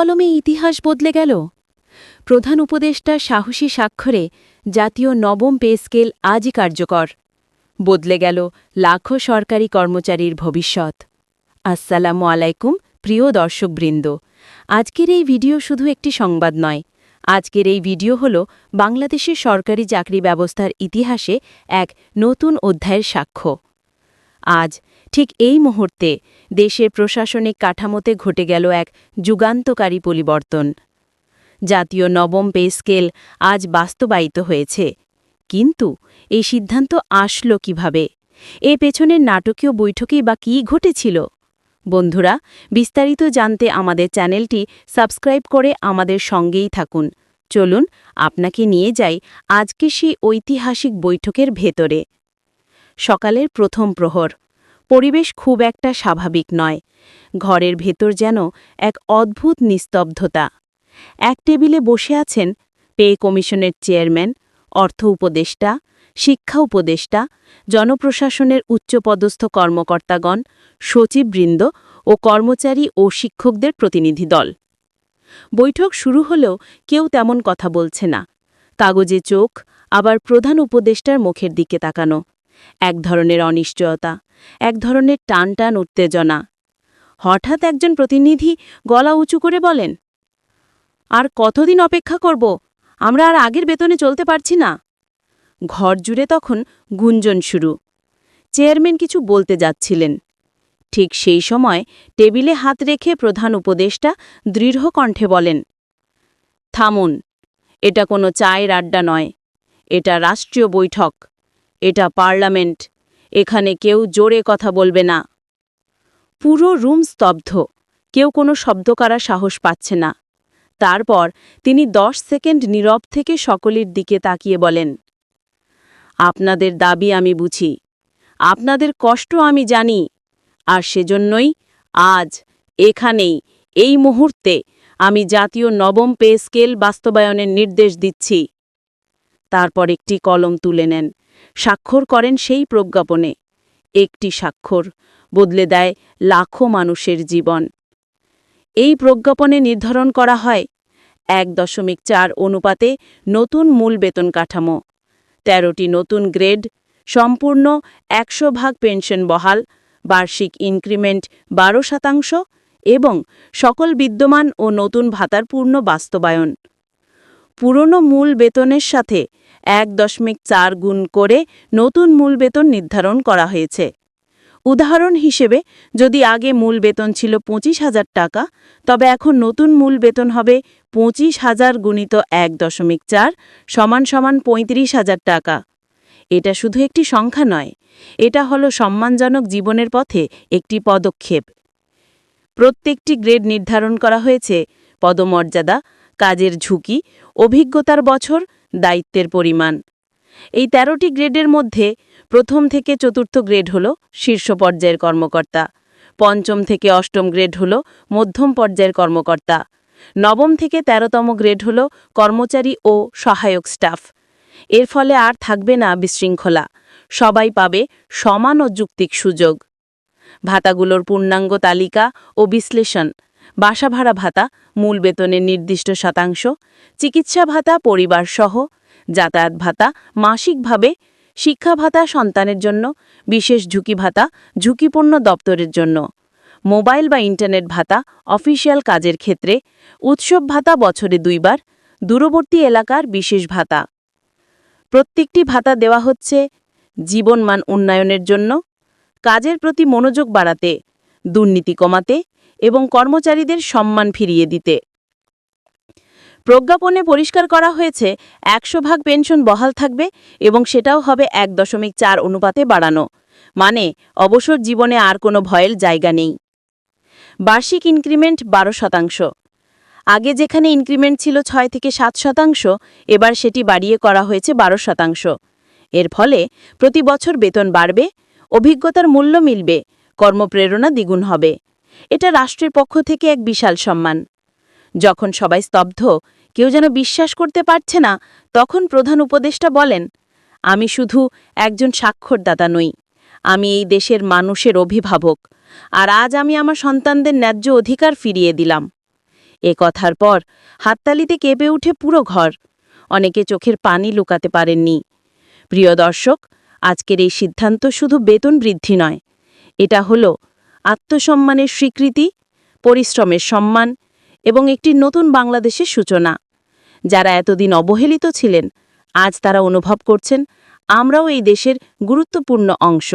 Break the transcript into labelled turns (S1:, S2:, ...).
S1: কলমে ইতিহাস বদলে গেল। প্রধান উপদেষ্টার সাহসী স্বাক্ষরে জাতীয় নবম পে স্কেল আজই কার্যকর। বদলে গেল লাখো সরকারি কর্মচারীর ভবিষ্যৎ। আসসালামু আলাইকুম, প্রিয় দর্শকবৃন্দ। আজকের এই ভিডিও শুধু একটি সংবাদ নয়। আজকের এই ভিডিও হল বাংলাদেশের সরকারি চাকরি ব্যবস্থার ইতিহাসে এক নতুন অধ্যায়ের সাক্ষ্য। আজ ঠিক এই মুহূর্তে দেশের প্রশাসনিক কাঠামোতে ঘটে গেল এক যুগান্তকারী পরিবর্তন। জাতীয় নবম পে স্কেল আজ বাস্তবায়িত হয়েছে। কিন্তু এই সিদ্ধান্ত আসলো কীভাবে? এ পেছনের নাটকীয় বৈঠকেই বা কী ঘটেছিল? বন্ধুরা, বিস্তারিত জানতে আমাদের চ্যানেলটি সাবস্ক্রাইব করে আমাদের সঙ্গেই থাকুন। চলুন, আপনাকে নিয়ে যাই আজকে সেই ঐতিহাসিক বৈঠকের ভেতরে। সকালের প্রথম প্রহর। পরিবেশ খুব একটা স্বাভাবিক নয়। ঘরের ভেতর যেন এক অদ্ভুত নিস্তব্ধতা। এক টেবিলে বসে আছেন পে কমিশনের চেয়ারম্যান, অর্থ উপদেষ্টা, শিক্ষা উপদেষ্টা, জনপ্রশাসনের উচ্চপদস্থ কর্মকর্তাগণ, সচিববৃন্দ ও কর্মচারী ও শিক্ষকদের প্রতিনিধি দল। বৈঠক শুরু হলেও কেউ তেমন কথা বলছে না। কাগজে চোখ, আবার প্রধান উপদেষ্টার মুখের দিকে তাকানো। এক ধরনের অনিশ্চয়তা, এক ধরনের টান টান উত্তেজনা। হঠাৎ একজন প্রতিনিধি গলা উঁচু করে বলেন, আর কতদিন অপেক্ষা করব? আমরা আর আগের বেতনে চলতে পারছি না। ঘর জুড়ে তখন গুঞ্জন শুরু। চেয়ারম্যান কিছু বলতে যাচ্ছিলেন। ঠিক সেই সময় টেবিলে হাত রেখে প্রধান উপদেষ্টা দৃঢ় কণ্ঠে বলেন, থামুন, এটা কোনো চায়ের আড্ডা নয়, এটা রাষ্ট্রীয় বৈঠক। এটা পার্লামেন্ট। এখানে কেউ জোরে কথা বলবে না। পুরো রুম স্তব্ধ। কেউ কোনো শব্দ করার সাহস পাচ্ছে না। তারপর তিনি দশ সেকেন্ড নীরব থেকে সকলের দিকে তাকিয়ে বলেন, আপনাদের দাবি আমি বুঝি। আপনাদের কষ্ট আমি জানি। আর সেজন্যই আজ এখানেই, এই মুহূর্তে আমি জাতীয় নবম পে স্কেল বাস্তবায়নের নির্দেশ দিচ্ছি। তারপর একটি কলম তুলে নেন। স্বাক্ষর করেন সেই প্রজ্ঞাপনে। একটি স্বাক্ষর বদলে দেয় লাখো মানুষের জীবন। এই প্রজ্ঞাপনে নির্ধারণ করা হয় এক দশমিক চার অনুপাতে নতুন মূল বেতন কাঠামো। তেরোটি নতুন গ্রেড, সম্পূর্ণ একশো ভাগ পেনশন বহাল, বার্ষিক ইনক্রিমেন্ট বারো শতাংশ এবং সকল বিদ্যমান ও নতুন ভাতার পূর্ণ বাস্তবায়ন। পুরনো মূল বেতনের সাথে এক দশমিক চার গুণ করে নতুন মূল বেতন নির্ধারণ করা হয়েছে। উদাহরণ হিসেবে, যদি আগে মূল বেতন ছিল পঁচিশ হাজার টাকা, তবে এখন নতুন মূল বেতন হবে পঁচিশ হাজার গুণিত এক দশমিক চার সমান সমান পঁয়ত্রিশ হাজার টাকা। এটা শুধু একটি সংখ্যা নয়, এটা হলো সম্মানজনক জীবনের পথে একটি পদক্ষেপ। প্রত্যেকটি গ্রেড নির্ধারণ করা হয়েছে, পদমর্যাদা কাজের ঝুঁকি, অভিজ্ঞতার বছর, দায়িত্বের পরিমাণ। এই তেরোটি গ্রেডের মধ্যে প্রথম থেকে চতুর্থ গ্রেড হল শীর্ষ পর্যায়ের কর্মকর্তা। পঞ্চম থেকে অষ্টম গ্রেড হল মধ্যম পর্যায়ের কর্মকর্তা। নবম থেকে তেরোতম গ্রেড হল কর্মচারী ও সহায়ক স্টাফ। এর ফলে আর থাকবে না বিশৃঙ্খলা। সবাই পাবে সমান ও যুক্তিক সুযোগ। ভাতাগুলোর পূর্ণাঙ্গ তালিকা ও বিশ্লেষণ। বাসা ভাড়া ভাতা, মূল বেতনের নির্দিষ্ট শতাংশ, চিকিৎসা ভাতা পরিবারসহ যাতায়াত ভাতা মাসিকভাবে শিক্ষা ভাতা সন্তানের জন্য, বিশেষ ঝুঁকি ভাতা, ঝুঁকিপূর্ণ দপ্তরের জন্য। মোবাইল বা ইন্টারনেট ভাতা, অফিসিয়াল কাজের ক্ষেত্রে, উৎসব ভাতা বছরে দুইবার, দূরবর্তী এলাকার বিশেষ ভাতা। প্রত্যেকটি ভাতা দেওয়া হচ্ছে জীবনমান উন্নয়নের জন্য, কাজের প্রতি মনোযোগ বাড়াতে, দুর্নীতি কমাতে এবং কর্মচারীদের সম্মান ফিরিয়ে দিতে। প্রজ্ঞাপনে পরিষ্কার করা হয়েছে, একশো ভাগ পেনশন বহাল থাকবে এবং সেটাও হবে এক দশমিক চার অনুপাতে বাড়ানো। মানে অবসর জীবনে আর কোনো ভয়ের জায়গা নেই। বার্ষিক ইনক্রিমেন্ট বারো শতাংশ। আগে যেখানে ইনক্রিমেন্ট ছিল ছয় থেকে সাত শতাংশ, এবার সেটি বাড়িয়ে করা হয়েছে বারো শতাংশ। এর ফলে প্রতি বছর বেতন বাড়বে, অভিজ্ঞতার মূল্য মিলবে, কর্মপ্রেরণা দ্বিগুণ হবে। এটা রাষ্ট্রের পক্ষ থেকে এক বিশাল সম্মান। যখন সবাই স্তব্ধ, কেউ যেন বিশ্বাস করতে পারছে না, তখন প্রধান উপদেষ্টা বলেন, আমি শুধু একজন স্বাক্ষরদাতা নই। আমি এই দেশের মানুষের অভিভাবক। আর আজ আমি আমার সন্তানদের ন্যায্য অধিকার ফিরিয়ে দিলাম। এ কথার পর হাততালিতে কেঁপে উঠে পুরো ঘর। অনেকে চোখের পানি লুকাতে পারেননি। প্রিয় দর্শক, আজকের এই সিদ্ধান্ত শুধু বেতন বৃদ্ধি নয়। এটা হলো আত্মসম্মানের স্বীকৃতি, পরিশ্রমের সম্মান এবং একটি নতুন বাংলাদেশের সূচনা। যারা এতদিন অবহেলিত ছিলেন, আজ তারা অনুভব করছেন, আমরাও এই দেশের গুরুত্বপূর্ণ অংশ।